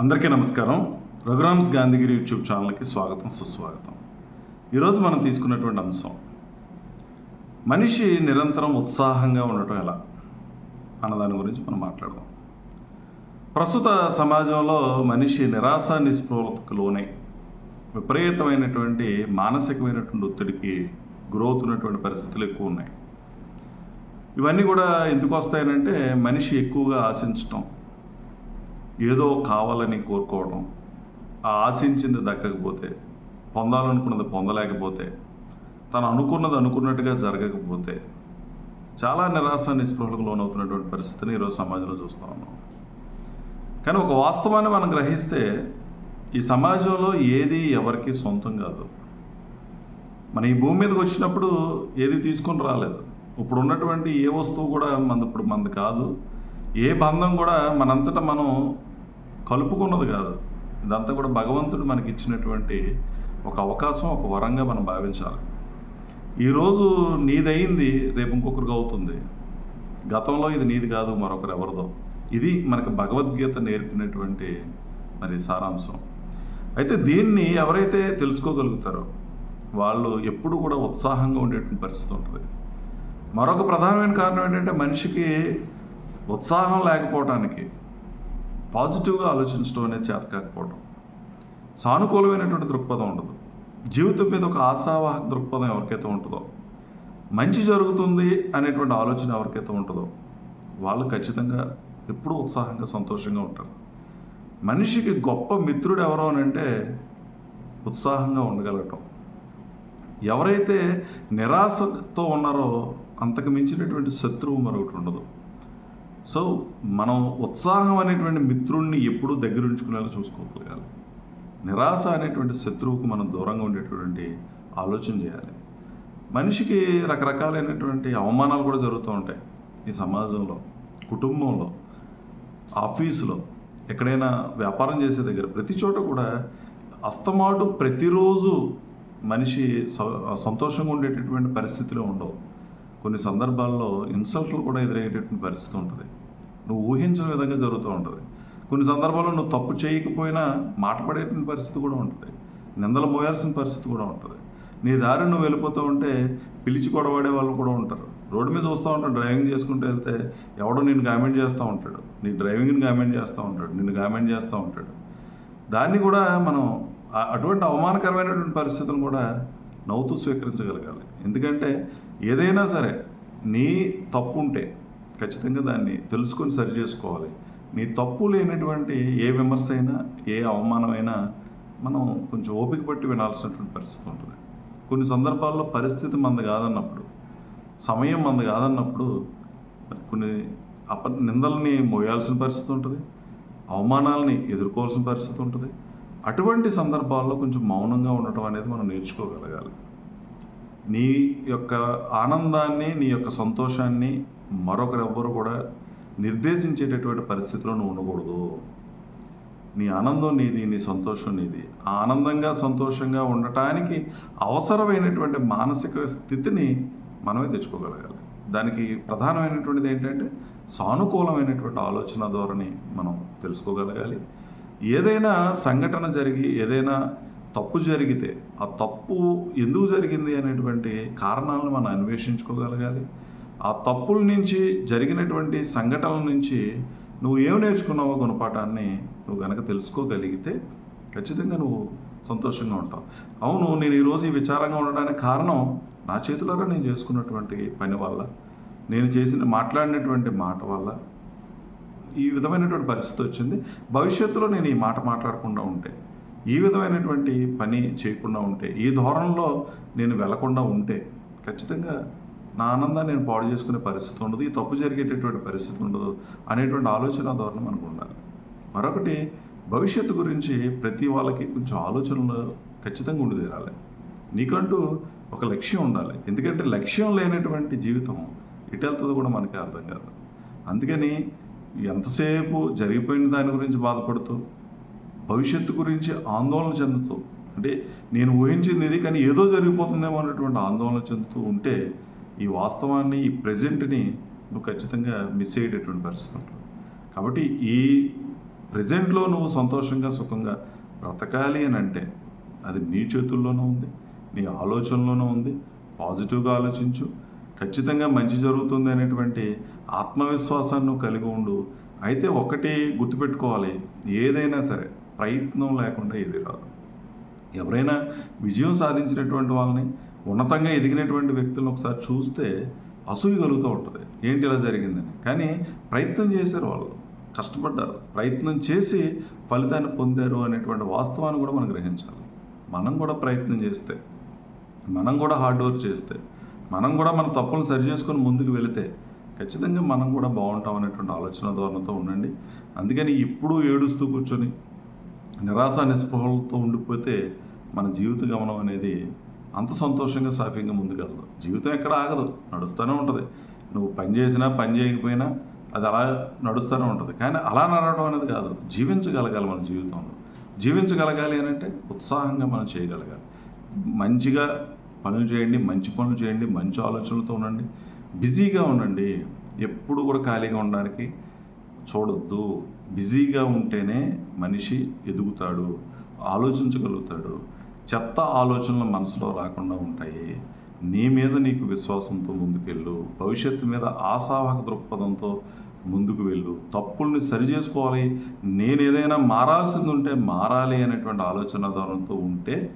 అందరికీ నమస్కారం. రఘురామ్స్ గాంధీగిరి యూట్యూబ్ ఛానల్కి స్వాగతం సుస్వాగతం. ఈరోజు మనం తీసుకున్నటువంటి అంశం మనిషి నిరంతరం ఉత్సాహంగా ఉండటం ఎలా అన్న దాని గురించి మనం మాట్లాడదాం. ప్రస్తుత సమాజంలో మనిషి నిరాశ నిస్పృహలకు విపరీతమైనటువంటి మానసికమైనటువంటి ఒత్తిడికి గురవుతున్నటువంటి పరిస్థితులు ఎక్కువ ఉన్నాయి. ఇవన్నీ కూడా ఎందుకు వస్తాయనంటే మనిషి ఎక్కువగా ఆశించటం ఏదో కావాలని కోరుకోవడం ఆ ఆశించింది దక్కకపోతే పొందాలనుకున్నది పొందలేకపోతే తను అనుకున్నది అనుకున్నట్టుగా జరగకపోతే చాలా నిరాశ నిస్పృహలకు లోనవుతున్నటువంటి పరిస్థితిని ఈరోజు సమాజంలో చూస్తూ ఉన్నాం. కానీ ఒక వాస్తవాన్ని మనం గ్రహిస్తే ఈ సమాజంలో ఏది ఎవరికి సొంతం కాదు. మన ఈ భూమి మీదకి వచ్చినప్పుడు ఏది తీసుకొని రాలేదు. ఇప్పుడు ఉన్నటువంటి ఏ వస్తువు కూడా మన ఇప్పుడు మనది కాదు. ఏ బంధం కూడా మనంతటా మనం కలుపుకున్నది కాదు. ఇదంతా కూడా భగవంతుడు మనకి ఇచ్చినటువంటి ఒక అవకాశం ఒక వరంగా మనం భావించాలి. ఈరోజు నీదయింది రేపు ఇంకొకరికి అవుతుంది. గతంలో ఇది నీది కాదు మరొకరు ఎవరిదో. ఇది మనకు భగవద్గీత నేర్పినటువంటి మరి సారాంశం. అయితే దీన్ని ఎవరైతే తెలుసుకోగలుగుతారో వాళ్ళు ఎప్పుడు కూడా ఉత్సాహంగా ఉండేటువంటి పరిస్థితి ఉంటుంది. మరొక ప్రధానమైన కారణం ఏంటంటే మనిషికి ఉత్సాహం లేకపోవటానికి పాజిటివ్గా ఆలోచించడం అనేది చేత కాకపోవడం. సానుకూలమైనటువంటి దృక్పథం ఉండదు. జీవితం మీద ఒక ఆశావాహక దృక్పథం ఎవరికైతే ఉంటుందో మంచి జరుగుతుంది అనేటువంటి ఆలోచన ఎవరికైతే ఉంటుందో వాళ్ళు ఖచ్చితంగా ఎప్పుడూ ఉత్సాహంగా సంతోషంగా ఉంటారు. మనిషికి గొప్ప మిత్రుడు ఎవరు అని అంటే ఉత్సాహంగా ఉండగలగటం. ఎవరైతే నిరాశతో ఉన్నారో అంతకు మించినటువంటి శత్రువు మరొకటి ఉండదు. సో మనం ఉత్సాహం అనేటువంటి మిత్రుణ్ణి ఎప్పుడూ దగ్గర ఉంచుకునేలా చూసుకోగలగాలి నిరాశ అనేటువంటి శత్రువుకు మనం దూరంగా ఉండేటువంటి ఆలోచన చేయాలి. మనిషికి రకరకాలైనటువంటి అవమానాలు కూడా జరుగుతూ ఉంటాయి. ఈ సమాజంలో కుటుంబంలో ఆఫీసులో ఎక్కడైనా వ్యాపారం చేసే దగ్గర ప్రతి చోట కూడా అస్తమాటు ప్రతిరోజు మనిషి స- సంతోషంగా ఉండేటటువంటి పరిస్థితిలో ఉండవు. కొన్ని సందర్భాల్లో ఇన్సల్ట్లు కూడా ఎదురయ్యేటటువంటి పరిస్థితి ఉంటుంది. నువ్వు ఊహించని విధంగా జరుగుతూ ఉంటుంది. కొన్ని సందర్భాల్లో నువ్వు తప్పు చేయకపోయినా మాటపడేటువంటి పరిస్థితి కూడా ఉంటుంది. నిందలు మోయాల్సిన పరిస్థితి కూడా ఉంటుంది. నీ దారి నువ్వు వెళ్ళిపోతూ ఉంటే పిలిచి కొడవాడే వాళ్ళు కూడా ఉంటారు. రోడ్డు మీద చూస్తూ ఉంటాడు. డ్రైవింగ్ చేసుకుంటూ వెళ్తే ఎవడో నిన్ను కామెంట్ చేస్తూ ఉంటాడు. నీ డ్రైవింగ్ని కామెంట్ చేస్తూ ఉంటాడు. నిన్ను కామెంట్ చేస్తూ ఉంటాడు. దాన్ని కూడా మనం అటువంటి అవమానకరమైనటువంటి పరిస్థితులను కూడా నవ్వుతూ స్వీకరించగలగాలి. ఎందుకంటే ఏదైనా సరే నీ తప్పు ఉంటే ఖచ్చితంగా దాన్ని తెలుసుకొని సరి చేసుకోవాలి. నీ తప్పు లేనటువంటి ఏ విమర్శ అయినా ఏ అవమానమైనా మనం కొంచెం ఓపిక పట్టి వినాల్సినటువంటి పరిస్థితి ఉంటుంది. కొన్ని సందర్భాల్లో పరిస్థితి మంది కాదన్నప్పుడు సమయం మంది కాదన్నప్పుడు కొన్ని అప నిందల్ని మోయాల్సిన పరిస్థితి ఉంటుంది. అవమానాలని ఎదుర్కోవాల్సిన పరిస్థితి ఉంటుంది. అటువంటి సందర్భాల్లో కొంచెం మౌనంగా ఉండటం అనేది మనం నేర్చుకోగలగాలి. నీ యొక్క ఆనందాన్ని నీ యొక్క సంతోషాన్ని మరొకరెవ్వరు కూడా నిర్దేశించేటటువంటి పరిస్థితిలో నువ్వు ఉండకూడదు. నీ ఆనందం నీది నీ సంతోషం నీది. ఆ ఆనందంగా సంతోషంగా ఉండటానికి అవసరమైనటువంటి మానసిక స్థితిని మనమే తెచ్చుకోగలగాలి. దానికి ప్రధానమైనటువంటిది ఏంటంటే సానుకూలమైనటువంటి ఆలోచన ధోరణి మనం తెలుసుకోగలగాలి. ఏదైనా సంఘటన జరిగి ఏదైనా తప్పు జరిగితే ఆ తప్పు ఎందుకు జరిగింది అనేటువంటి కారణాలను మనం అన్వేషించుకోగలగాలి. ఆ తప్పుల నుంచి జరిగినటువంటి సంఘటనల నుంచి నువ్వు ఏం నేర్చుకున్నావో గుణపాఠాన్ని నువ్వు గనక తెలుసుకోగలిగితే ఖచ్చితంగా నువ్వు సంతోషంగా ఉంటావు. అవును నేను ఈరోజు ఈ విచారంగా ఉండడానికి కారణం నా చేతులారా నేను చేసుకున్నటువంటి పని వల్ల నేను చేసిన మాట్లాడినటువంటి మాట వల్ల ఈ విధమైనటువంటి పరిస్థితి వచ్చింది. భవిష్యత్తులో నేను ఈ మాట మాట్లాడకుండా ఉంటే ఈ విధమైనటువంటి పని చేయకుండా ఉంటే ఈ ధోరణిలో నేను వెళ్ళకుండా ఉంటే ఖచ్చితంగా నా ఆనందాన్ని నేను పాడు చేసుకునే పరిస్థితి ఉండదు ఈ తప్పు జరిగేటటువంటి పరిస్థితి ఉండదు అనేటువంటి ఆలోచన ధోరణి మనకు ఉండాలి. మరొకటి భవిష్యత్తు గురించి ప్రతి వాళ్ళకి కొంచెం ఆలోచనలు ఖచ్చితంగా ఉండి తీరాలి. నీకంటూ ఒక లక్ష్యం ఉండాలి. ఎందుకంటే లక్ష్యం లేనటువంటి జీవితం ఎటు వెళ్తుందో కూడా మనకి అర్థం కాదు. అందుకని ఎంతసేపు జరిగిపోయిన దాని గురించి బాధపడుతూ భవిష్యత్తు గురించి ఆందోళన చెందుతూ అంటే నేను ఊహించింది ఇది కానీ ఏదో జరిగిపోతుందేమో అనేటువంటి ఆందోళన చెందుతూ ఉంటే ఈ వాస్తవాన్ని ఈ ప్రజెంట్ని నువ్వు ఖచ్చితంగా మిస్ అయ్యేటటువంటి పరిస్థితి ఉంటుంది. కాబట్టి ఈ ప్రజెంట్లో నువ్వు సంతోషంగా సుఖంగా బ్రతకాలి అని అంటే అది నీ చేతుల్లోనూ ఉంది నీ ఆలోచనలోనూ ఉంది. పాజిటివ్గా ఆలోచించు. ఖచ్చితంగా మంచి జరుగుతుంది అనేటువంటి ఆత్మవిశ్వాసాన్ని నువ్వు కలిగి ఉండు. అయితే ఒకటి గుర్తుపెట్టుకోవాలి ఏదైనా సరే ప్రయత్నం లేకుండా ఏది రాదు. ఎవరైనా విజయం సాధించినటువంటి వాళ్ళని ఉన్నతంగా ఎదిగినటువంటి వ్యక్తులను ఒకసారి చూస్తే అసూయ కలుగుతూ ఉంటుంది. ఏంటి ఇలా జరిగిందని? కానీ ప్రయత్నం చేశారు వాళ్ళు. కష్టపడ్డారు. ప్రయత్నం చేసి ఫలితాన్ని పొందారు అనేటువంటి వాస్తవాన్ని కూడా మనం గ్రహించాలి. మనం కూడా ప్రయత్నం చేస్తే మనం కూడా హార్డ్ వర్క్ చేస్తే మనం కూడా మన తప్పులను సరి చేసుకొని ముందుకు వెళితే ఖచ్చితంగా మనం కూడా బాగుంటాం అనేటువంటి ఆలోచన ధోరణితో ఉండండి. అందుకని ఇప్పుడు ఏడుస్తూ కూర్చొని నిరాశ నిస్పృహలతో ఉండిపోతే మన జీవిత గమనం అనేది అంత సంతోషంగా సాఫీగా ముందుకెళ్ళదు జీవితం ఎక్కడ ఆగదు నడుస్తూనే ఉంటుంది. నువ్వు పని చేసినా పని చేయకపోయినా అది అలా నడుస్తూనే ఉంటుంది. కానీ అలా నడవడం అనేది కాదు జీవించగలగాలి మన జీవితంలో. జీవించగలగాలి అని అంటే ఉత్సాహంగా మనం చేయగలగాలి. మంచిగా పనులు చేయండి మంచి పనులు చేయండి మంచి ఆలోచనలతో ఉండండి. బిజీగా ఉండండి. ఎప్పుడు కూడా ఖాళీగా ఉండడానికి చూడొద్దు. బిజీగా ఉంటేనే మనిషి ఎదుగుతాడు ఆలోచించగలుగుతాడు. చెత్త ఆలోచనలు మనసులో రాకుండా ఉంటాయి. నీ మీద నీకు విశ్వాసంతో ముందుకెళ్ళు. భవిష్యత్తు మీద ఆశావాహక దృక్పథంతో ముందుకు వెళ్ళు. తప్పుల్ని సరి చేసుకోవాలి. నేను ఏదైనా మారాల్సింది ఉంటే మారాలి అనేటువంటి ఆలోచన ధోరణితో ఉంటే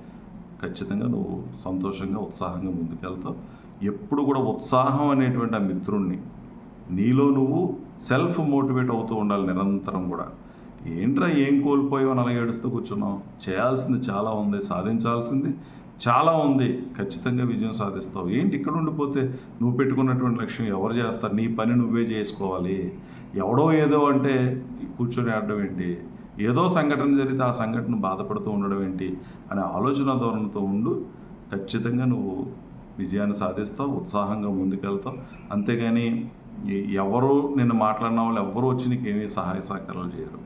ఖచ్చితంగా నువ్వు సంతోషంగా ఉత్సాహంగా ముందుకెళ్తావు. ఎప్పుడు కూడా ఉత్సాహం అనేటువంటి ఆ మిత్రుణ్ణి. నీలో నువ్వు సెల్ఫ్ మోటివేట్ అవుతూ ఉండాలి నిరంతరం కూడా. ఏంట్రా ఏం కోల్పోయావు అని అలా ఏడుస్తూ కూర్చున్నావు? చేయాల్సింది చాలా ఉంది సాధించాల్సింది చాలా ఉంది. ఖచ్చితంగా విజయం సాధిస్తావు. ఏంటి ఇక్కడ ఉండిపోతే నువ్వు పెట్టుకున్నటువంటి లక్ష్యం ఎవరు చేస్తారు? నీ పని నువ్వే చేసుకోవాలి. ఎవడో ఏదో అంటే కూర్చొని ఆడడం ఏంటి? ఏదో సంఘటన జరిగితే ఆ సంఘటన బాధపడుతూ ఉండడం ఏంటి? అనే ఆలోచన ధోరణితో ఉండు. ఖచ్చితంగా నువ్వు విజయాన్ని సాధిస్తావు ఉత్సాహంగా ముందుకెళ్తావు. అంతేగాని ఎవరు నిన్ను మాట్లాడిన వాళ్ళు ఎవరు వచ్చి నీకు ఏమీ సహాయ సహకారాలు చేయరు.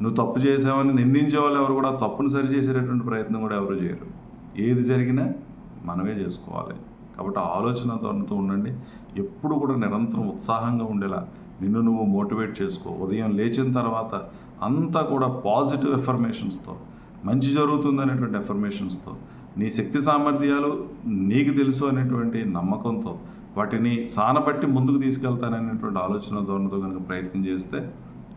నువ్వు తప్పు చేసావని నిందించే వాళ్ళు ఎవరు కూడా తప్పును సరి చేసేటటువంటి ప్రయత్నం కూడా ఎవరు చేయరు. ఏది జరిగినా మనమే చేసుకోవాలి. కాబట్టి ఆలోచన ధోరణితో ఉండండి. ఎప్పుడు కూడా నిరంతరం ఉత్సాహంగా ఉండేలా నిన్ను నువ్వు మోటివేట్ చేసుకో. ఉదయం లేచిన తర్వాత అంతా కూడా పాజిటివ్ ఎఫర్మేషన్స్తో మంచి జరుగుతుంది అనేటువంటి ఎఫర్మేషన్స్తో నీ శక్తి సామర్థ్యాలు నీకు తెలుసు అనేటువంటి నమ్మకంతో వాటిని సానబట్టి ముందుకు తీసుకెళ్తాననేటువంటి ఆలోచన ధోరణితో కనుక ప్రయత్నం చేస్తే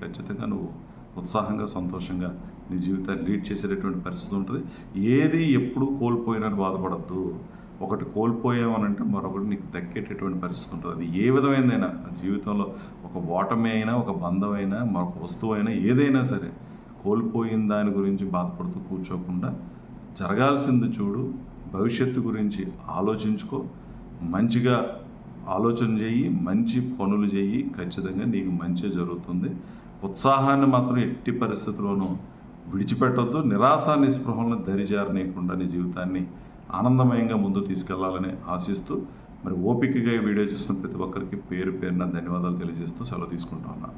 ఖచ్చితంగా నువ్వు ఉత్సాహంగా సంతోషంగా నీ జీవితాన్ని లీడ్ చేసేటటువంటి పరిస్థితి ఉంటుంది. ఏది ఎప్పుడు కోల్పోయినని బాధపడద్దు. ఒకటి కోల్పోయామనంటే మరొకటి నీకు దక్కేటటువంటి పరిస్థితి ఉంటుంది. అది ఏ విధమైనదైనా జీవితంలో ఒక ఓటమి అయినా ఒక బంధమైనా మరొక వస్తువు అయినా ఏదైనా సరే కోల్పోయిన దాని గురించి బాధపడుతూ కూర్చోకుండా జరగాల్సింది చూడు. భవిష్యత్తు గురించి ఆలోచించుకో. మంచిగా ఆలోచన చేయి మంచి పనులు చేయి ఖచ్చితంగా నీకు మంచి జరుగుతుంది. ఉత్సాహాన్ని మాత్రం ఎట్టి పరిస్థితుల్లోనూ విడిచిపెట్టొద్దు. నిరాశ నిస్పృహలను దరిజారనీయకుండా నీ జీవితాన్ని ఆనందమయంగా ముందు తీసుకెళ్ళాలని ఆశిస్తూ మరి ఓపికగా ఈ వీడియో చూస్తున్న ప్రతి ఒక్కరికి పేరు పేరున ధన్యవాదాలు తెలియజేస్తూ సెలవు తీసుకుంటా ఉన్నాను.